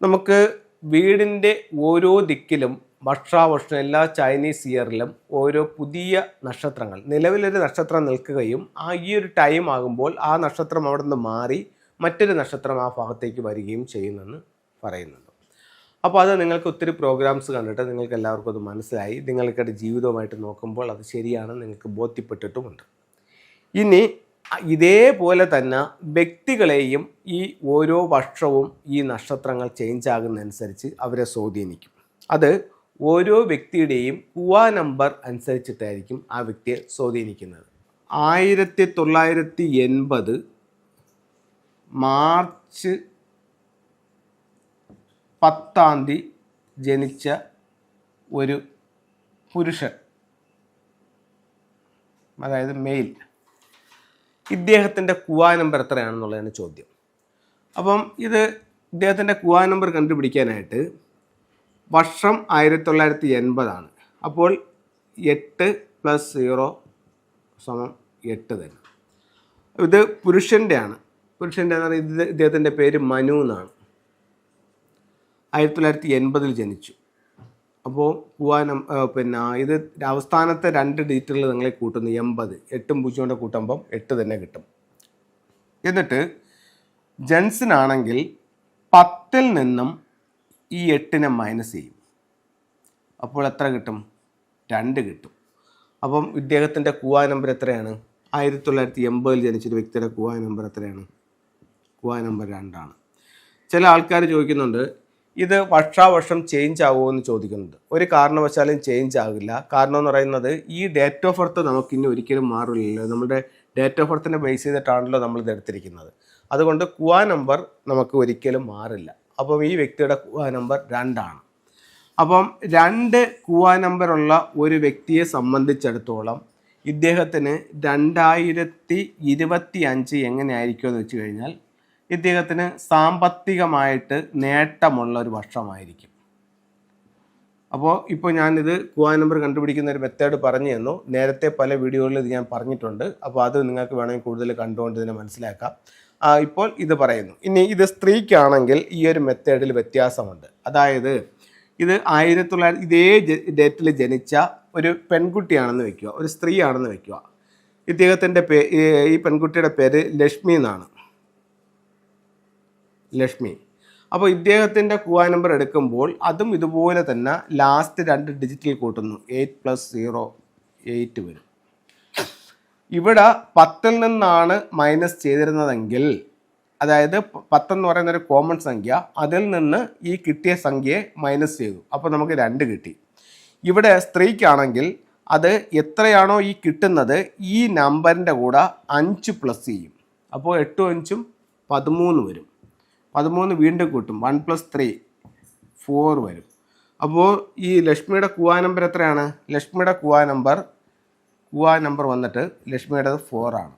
നമുക്ക് വീടിന്റെ ഓരോ ദിക്കിലും വർഷാവർഷം എല്ലാ ചൈനീസ് ഇയറിലും ഓരോ പുതിയ നക്ഷത്രങ്ങൾ നിലവിലൊരു നക്ഷത്രം നിൽക്കുകയും ആ ഈ ഒരു ടൈം ആകുമ്പോൾ ആ നക്ഷത്രം അവിടെ നിന്ന് മാറി മറ്റൊരു നക്ഷത്രം ആ ഭാഗത്തേക്ക് വരികയും ചെയ്യുമെന്ന് പറയുന്നുണ്ട്. അപ്പോൾ അത് നിങ്ങൾക്ക് ഒത്തിരി പ്രോഗ്രാംസ് കണ്ടിട്ട് നിങ്ങൾക്ക് എല്ലാവർക്കും അത് മനസ്സിലായി. നിങ്ങൾക്കത് ജീവിതവുമായിട്ട് നോക്കുമ്പോൾ അത് ശരിയാണ് നിങ്ങൾക്ക് ബോധ്യപ്പെട്ടിട്ടുമുണ്ട്. ഇനി ഇതേപോലെ തന്നെ വ്യക്തികളെയും ഈ ഓരോ വർഷവും ഈ നക്ഷത്രങ്ങൾ ചേഞ്ച് ആകുന്നതനുസരിച്ച് അവരെ സ്വാധീനിക്കും. അത് ഓരോ വ്യക്തിയുടെയും കുവാ നമ്പർ അനുസരിച്ചിട്ടായിരിക്കും ആ വ്യക്തിയെ സ്വാധീനിക്കുന്നത്. ആയിരത്തി തൊള്ളായിരത്തി എൺപത് മാർച്ച് പത്താം തീയതി ജനിച്ച ഒരു പുരുഷൻ അതായത് മെയിൽ ഇദ്ദേഹത്തിന്റെ കുവാ നമ്പർ എത്രയാണെന്നുള്ളതാണ് ചോദ്യം. അപ്പം ഇത് ഇദ്ദേഹത്തിന്റെ കുവാ നമ്പർ കണ്ടുപിടിക്കാനായിട്ട് വർഷം ആയിരത്തി തൊള്ളായിരത്തി എൺപതാണ് അപ്പോൾ എട്ട് പ്ലസ് സീറോ സമം എട്ട് തന്നെ. ഇത് പുരുഷന്റെ ആണ് പുരുഷന്റെ എന്ന് പറയുന്നത് ഇദ്ദേഹത്തിന്റെ പേര് മനു എന്നാണ്. ആയിരത്തി തൊള്ളായിരത്തി എൺപതിൽ ജനിച്ചു. അപ്പോൾ പൂവാനം പിന്നെ ഇത് അവസാനത്തെ രണ്ട് ഡിജിറ്റുകൾ നിങ്ങളെ കൂട്ടുന്നു. എൺപത്. എട്ടും പൂജ്യം കൊണ്ട് കൂട്ടുമ്പം എട്ട് തന്നെ കിട്ടും. എന്നിട്ട് ജെൻസിനാണെങ്കിൽ പത്തിൽ നിന്നും ഈ എട്ടിനെ മൈനസ് ചെയ്യും. അപ്പോൾ എത്ര കിട്ടും? രണ്ട് കിട്ടും. അപ്പം ഇദ്ദേഹത്തിന്റെ കുവാ നമ്പർ എത്രയാണ്? ആയിരത്തി തൊള്ളായിരത്തി എൺപതിൽ ജനിച്ചൊരു വ്യക്തിയുടെ കുവാ നമ്പർ എത്രയാണ്? കുവാ നമ്പർ രണ്ടാണ്. ചില ആൾക്കാർ ചോദിക്കുന്നുണ്ട് ഇത് വർഷാവർഷം ചേഞ്ച് ആവുമോ എന്ന് ചോദിക്കുന്നുണ്ട് ഒരു കാരണവശാലും ചേഞ്ച് ആകില്ല. കാരണം എന്ന് പറയുന്നത് ഈ ഡേറ്റ് ഓഫ് ബർത്ത് നമുക്ക് ഇനി ഒരിക്കലും മാറില്ലല്ലോ. നമ്മുടെ ഡേറ്റ് ഓഫ് ബർത്തിനെ ബേസ് ചെയ്തിട്ടാണല്ലോ നമ്മൾ ഇത് എടുത്തിരിക്കുന്നത്. അതുകൊണ്ട് കുവാ നമ്പർ നമുക്ക് ഒരിക്കലും മാറില്ല. അപ്പം ഈ വ്യക്തിയുടെ കുവാ നമ്പർ രണ്ടാണ്. അപ്പം രണ്ട് കുവാ നമ്പറുള്ള ഒരു വ്യക്തിയെ സംബന്ധിച്ചിടത്തോളം ഇദ്ദേഹത്തിന് രണ്ടായിരത്തി ഇരുപത്തി അഞ്ച് എങ്ങനെയായിരിക്കുമെന്ന് വെച്ച് കഴിഞ്ഞാൽ ഇദ്ദേഹത്തിന് സാമ്പത്തികമായിട്ട് നേട്ടമുള്ള ഒരു വർഷമായിരിക്കും. അപ്പോൾ ഇപ്പോൾ ഞാനിത് കുവാ നമ്പർ കണ്ടുപിടിക്കുന്ന ഒരു മെത്തേഡ് പറഞ്ഞു തന്നു. നേരത്തെ പല വീഡിയോകളിൽ ഇത് ഞാൻ പറഞ്ഞിട്ടുണ്ട്. അപ്പോൾ അത് നിങ്ങൾക്ക് വേണമെങ്കിൽ കൂടുതൽ കണ്ടുകൊണ്ട് ഇതിനെ മനസ്സിലാക്കാം ഇപ്പോൾ ഇത് പറയുന്നു. ഇനി ഇത് സ്ത്രീക്കാണെങ്കിൽ ഈ ഒരു മെത്തേഡിൽ വ്യത്യാസമുണ്ട്. അതായത് ഇത് ആയിരത്തി തൊള്ളായിരത്തി ഇതേ ഡേറ്റിൽ ജനിച്ച ഒരു പെൺകുട്ടിയാണെന്ന് വെക്കുക. ഒരു സ്ത്രീയാണെന്ന് വെക്കുക. ഇദ്ദേഹത്തിന്റെ പേ ഈ പെൺകുട്ടിയുടെ പേര് ലക്ഷ്മി എന്നാണ്. ലക്ഷ്മി. അപ്പോൾ ഇദ്ദേഹത്തിന്റെ കുവാ നമ്പർ എടുക്കുമ്പോൾ അതും ഇതുപോലെ തന്നെ ലാസ്റ്റ് രണ്ട് ഡിജിറ്റിൽ കൂട്ടുന്നു. എയ്റ്റ് പ്ലസ് സീറോ എയ്റ്റ് വരും. ഇവിടെ പത്തിൽ നിന്നാണ് മൈനസ് ചെയ്തിരുന്നതെങ്കിൽ അതായത് പത്തെന്ന് പറയുന്ന ഒരു കോമൺ സംഖ്യ അതിൽ നിന്ന് ഈ കിട്ടിയ സംഖ്യയെ മൈനസ് ചെയ്തു. അപ്പോൾ നമുക്ക് രണ്ട് കിട്ടി. ഇവിടെ സ്ത്രീക്കാണെങ്കിൽ അത് എത്രയാണോ ഈ കിട്ടുന്നത് ഈ നമ്പറിന്റെ കൂടെ അഞ്ച് പ്ലസ് ചെയ്യും. അപ്പോൾ എട്ടും അഞ്ചും പതിമൂന്ന് വരും. പതിമൂന്ന് വീണ്ടും കൂട്ടും. വൺ പ്ലസ് ത്രീ ഫോർ വരും. അപ്പോൾ ഈ ലക്ഷ്മിയുടെ കുവാ നമ്പർ എത്രയാണ്? ലക്ഷ്മിയുടെ കുവാ നമ്പർ കുവാ നമ്പർ വന്നിട്ട് ലക്ഷ്മിയുടേത് ഫോറാണ്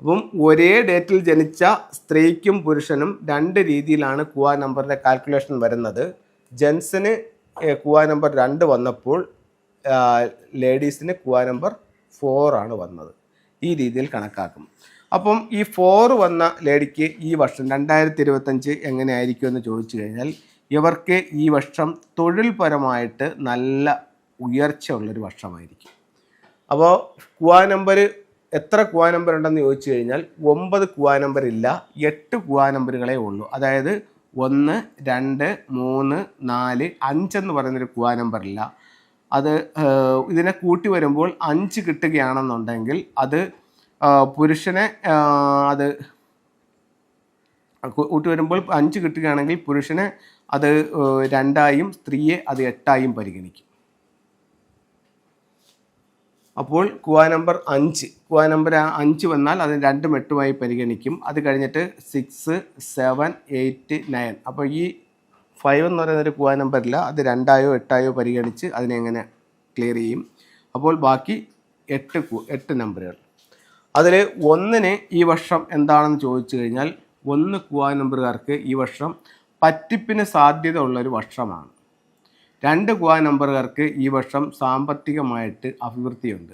അപ്പം ഒരേ ഡേറ്റിൽ ജനിച്ച സ്ത്രീക്കും പുരുഷനും രണ്ട് രീതിയിലാണ് കുവാ നമ്പറിന്റെ കാൽക്കുലേഷൻ വരുന്നത്. ജെൻസിന് കുവാ നമ്പർ രണ്ട് വന്നപ്പോൾ ലേഡീസിന് കുവാ നമ്പർ ഫോറാണ് വന്നത്. ഈ രീതിയിൽ കണക്കാക്കും. അപ്പം ഈ ഫോർ വന്ന ലേഡിക്ക് ഈ വർഷം രണ്ടായിരത്തി ഇരുപത്തഞ്ച് എങ്ങനെയായിരിക്കും എന്ന് ചോദിച്ചു കഴിഞ്ഞാൽ ഇവർക്ക് ഈ വർഷം തൊഴിൽപരമായിട്ട് നല്ല ഉയർച്ച ഉള്ളൊരു വർഷമായിരിക്കും. അപ്പോൾ കുവാ നമ്പർ എത്ര കുവാ നമ്പർ ഉണ്ടെന്ന് ചോദിച്ചു കഴിഞ്ഞാൽ ഒമ്പത് കുവാ നമ്പർ ഇല്ല എട്ട് കുവാ നമ്പറുകളേ ഉള്ളൂ. അതായത് ഒന്ന് രണ്ട് മൂന്ന് നാല് അഞ്ചെന്ന് പറയുന്നൊരു കുവാ നമ്പറില്ല അത് ഇതിനെ കൂട്ടി വരുമ്പോൾ അഞ്ച് കിട്ടുകയാണെന്നുണ്ടെങ്കിൽ അത് പുരുഷനെ അത് കൂട്ടി വരുമ്പോൾ അഞ്ച് കിട്ടുകയാണെങ്കിൽ പുരുഷനെ അത് രണ്ടായും സ്ത്രീയെ അത് എട്ടായും പരിഗണിക്കും. അപ്പോൾ കുവാ നമ്പർ അഞ്ച്. കുവാ നമ്പർ അഞ്ച് വന്നാൽ അതിന് രണ്ടും എട്ടുമായി പരിഗണിക്കും. അത് കഴിഞ്ഞിട്ട് സിക്സ് സെവൻ എയ്റ്റ് നയൻ. അപ്പോൾ ഈ ഫൈവ് എന്ന് പറയുന്നൊരു കുവ കുവാ നമ്പറില്ല. അത് രണ്ടായോ എട്ടായോ പരിഗണിച്ച് അതിനെ എങ്ങനെ ക്ലിയർ ചെയ്യും? അപ്പോൾ ബാക്കി എട്ട് എട്ട് നമ്പറുകൾ. അതിൽ ഒന്നിന് ഈ വർഷം എന്താണെന്ന് ചോദിച്ചു കഴിഞ്ഞാൽ ഒന്ന് കുവാ നമ്പറുകാർക്ക് ഈ വർഷം പറ്റിപ്പിന് സാധ്യത ഉള്ളൊരു വർഷമാണ്. രണ്ട് കുവാ നമ്പറുകാർക്ക് ഈ വർഷം സാമ്പത്തികമായിട്ട് അഭിവൃദ്ധിയുണ്ട്.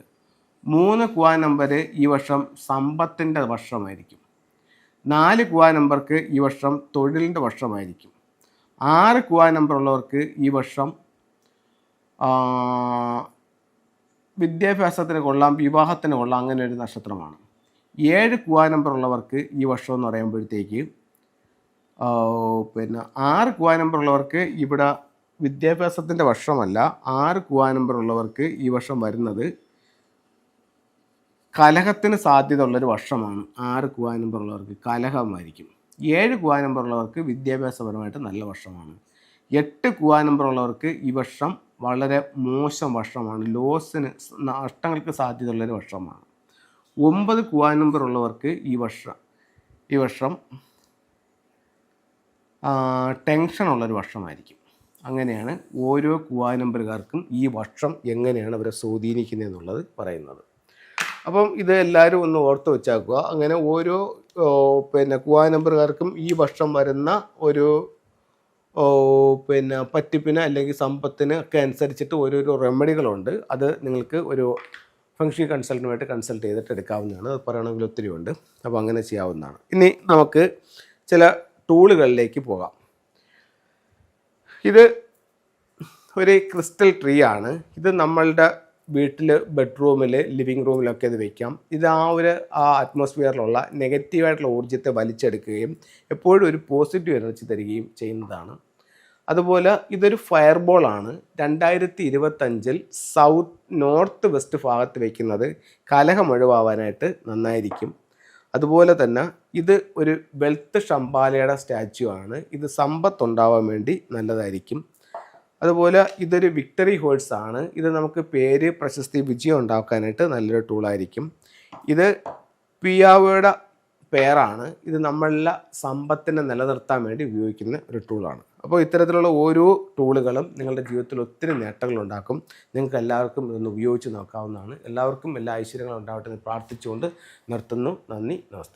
മൂന്ന് കുവാ നമ്പർ ഈ വർഷം സമ്പത്തിന്റെ വർഷമായിരിക്കും. നാല് കുവാ നമ്പർക്ക് ഈ വർഷം തൊഴിലിന്റെ വർഷമായിരിക്കും. ആറ് കുവാൻ നമ്പർ ഉള്ളവർക്ക് ഈ വർഷം വിദ്യാഭ്യാസത്തിന് കൊള്ളാം വിവാഹത്തിന് കൊള്ളാം അങ്ങനെ ഒരു നക്ഷത്രമാണ്. ഏഴ് കുവാ നമ്പർ ഉള്ളവർക്ക് ഈ വർഷം എന്ന് പറയുമ്പോഴത്തേക്ക് പിന്നെ ആറ് കുവാ നമ്പർ ഉള്ളവർക്ക് ഇവിടെ വിദ്യാഭ്യാസത്തിന്റെ വർഷമല്ല ആറ് കുവാ നമ്പർ ഉള്ളവർക്ക് ഈ വർഷം വരുന്നത് കലഹത്തിന് സാധ്യത ഉള്ളൊരു വർഷമാണ് ആറ് കുവാ നമ്പർ ഉള്ളവർക്ക്. കലഹമായിരിക്കും. ഏഴ് കുവാ നമ്പർ ഉള്ളവർക്ക് വിദ്യാഭ്യാസപരമായിട്ട് നല്ല വർഷമാണ്. എട്ട് കുവാ നമ്പർ ഉള്ളവർക്ക് ഈ വർഷം വളരെ മോശം വർഷമാണ്. ലോസിന് നഷ്ടങ്ങൾക്ക് സാധ്യതയുള്ളൊരു വർഷമാണ്. ഒമ്പത് കുവാ നമ്പർ ഉള്ളവർക്ക് ഈ വർഷം ഈ വർഷം ടെൻഷനുള്ളൊരു വർഷമായിരിക്കും. അങ്ങനെയാണ് ഓരോ കുവാ നമ്പറുകാർക്കും ഈ വർഷം എങ്ങനെയാണ് അവരെ സ്വാധീനിക്കുന്നത് എന്നുള്ളത് പറയുന്നത്. അപ്പം ഇത് എല്ലാവരും ഒന്ന് ഓർത്ത് വെച്ചാക്കുക. അങ്ങനെ ഓരോ പിന്നെ കുവാ നമ്പറുകാർക്കും ഈ വർഷം വരുന്ന ഒരു പിന്നെ പറ്റിപ്പിന് അല്ലെങ്കിൽ സമ്പത്തിന് ഒക്കെ അനുസരിച്ചിട്ട് ഓരോരോ റെമഡികളുണ്ട് അത് നിങ്ങൾക്ക് ഒരു ഫംഗ്ഷൻ കൺസൾട്ടുമായിട്ട് കൺസൾട്ട് ചെയ്തിട്ട് എടുക്കാവുന്നതാണ്. അത് പറയണമെങ്കിൽ ഒത്തിരി ഉണ്ട്. അപ്പോൾ അങ്ങനെ ചെയ്യാവുന്നതാണ്. ഇനി നമുക്ക് ചില ടൂളുകളിലേക്ക് പോകാം. ഇത് ഒരു ക്രിസ്റ്റൽ ട്രീ ആണ്. ഇത് നമ്മളുടെ വീട്ടിൽ ബെഡ്റൂമിൽ ലിവിങ് റൂമിലൊക്കെ ഇത് വയ്ക്കാം ഇത് ആ ഒരു ആ അറ്റ്മോസ്ഫിയറിലുള്ള നെഗറ്റീവായിട്ടുള്ള ഊർജത്തെ വലിച്ചെടുക്കുകയും എപ്പോഴും ഒരു പോസിറ്റീവ് എനർജി തരികയും ചെയ്യുന്നതാണ്. അതുപോലെ ഇതൊരു ഫയർബോൾ ആണ്. രണ്ടായിരത്തി ഇരുപത്തഞ്ചിൽ സൗത്ത് നോർത്ത് വെസ്റ്റ് ഭാഗത്ത് വയ്ക്കുന്നത് കലഹം ഒഴിവാവാനായിട്ട് നന്നായിരിക്കും. അതുപോലെ തന്നെ ഇത് ഒരു വെൽത്ത് ഷംബാലയുടെ സ്റ്റാച്യു ആണ്. ഇത് സമ്പത്ത് ഉണ്ടാവാൻ വേണ്ടി നല്ലതായിരിക്കും. അതുപോലെ ഇതൊരു വിക്ടറി ഹോൾസ് ആണ്. ഇത് നമുക്ക് പേര് പ്രശസ്തി വിജയം ഉണ്ടാക്കാനായിട്ട് നല്ലൊരു ടൂളായിരിക്കും ഇത് പിയാവോയുടെ പേരാണ്. ഇത് നമ്മളിലെ സമ്പത്തിനെ നിലനിർത്താൻ വേണ്ടി ഉപയോഗിക്കുന്ന ഒരു ടൂളാണ് അപ്പോൾ ഇത്തരത്തിലുള്ള ഓരോ ടൂളുകളും നിങ്ങളുടെ ജീവിതത്തിൽ ഒത്തിരി നേട്ടങ്ങൾ ഉണ്ടാക്കും. നിങ്ങൾക്ക് എല്ലാവർക്കും ഇതൊന്ന് ഉപയോഗിച്ച് നോക്കാവുന്നതാണ്. എല്ലാവർക്കും എല്ലാ ഐശ്വര്യങ്ങളും ഉണ്ടാവട്ടെ എന്ന് പ്രാർത്ഥിച്ചുകൊണ്ട് നിർത്തുന്നു. നന്ദി നമസ്തേ.